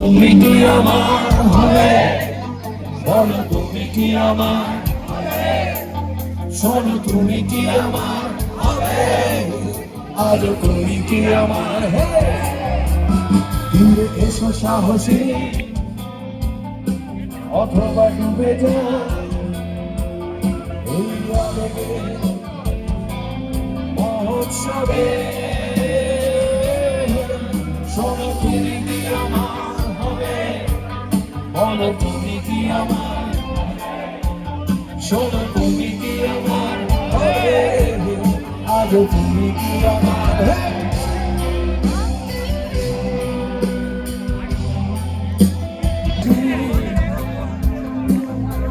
তুমি কি আমার হবে বলো তুমি কি আমার শোনো তুমি কি আমার হবে আজ তুমি কি আমার হে এসো সাহসী। অথবা ডুবে যাও। এই আবেগে মহোৎসবে। শোনো তুমি হবে বলো তুমি কি আমার? শোনো তুমি কি আমার? হবে আজ তুমি কি আমার!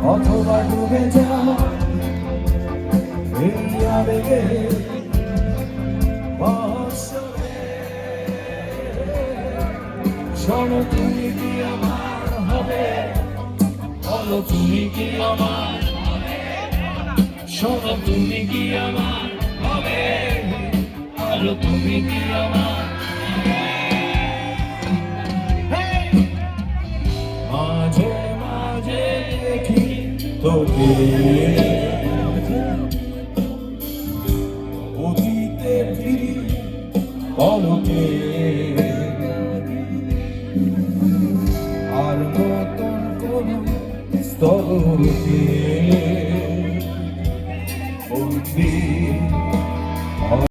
অথবা ডুবে যাও। এই আবেগে। শোনো তুমি কি আমার? বলো তুমি কি আমার শোনো তুমি কি আমার হবে? বলো তুমি কি আমার মাঝে মাঝে দেখি তোকে। অতীতে ফিরি পলকে আর মতন কোন স্থলকে বন্দী